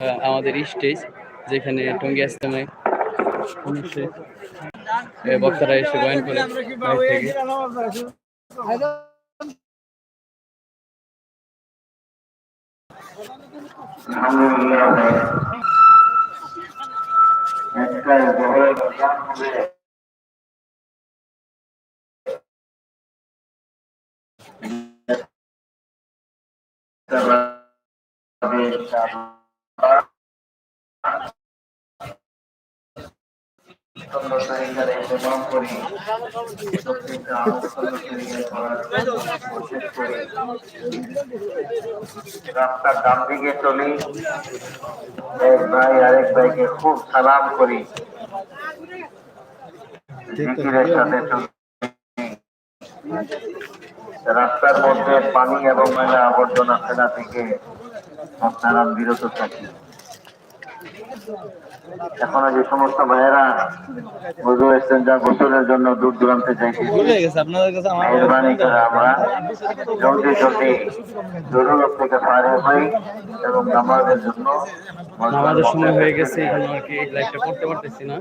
আমাদের স্টেজ যেখানে টঙ্গী ইসলামে অনুষ্ঠানে এ, বক্তারা এসে বয়ান করে বাইরে রাস্তার ডান দিকে চলি এক ভাই আরেক ভাইকে খুব সালাম করি জিকিরের সাথে রাস্তার মধ্যে পানি এবং ময়লা আবর্জনা ফেলা থেকে আপনারা বিরত থাকি এখনও যে সমস্ত ভাইয়েরা বুঝু এসছেন যা গোসলের জন্য দূর দূরান্তে যাইছি মেহরবানি করে আমরা জলদি জলদি জরুরত থেকে পারে হই এবং নামাজের জন্য নামাজের সময় হয়ে গেছে এখন আর কি লাইটটা পড়তে পারতেছি না।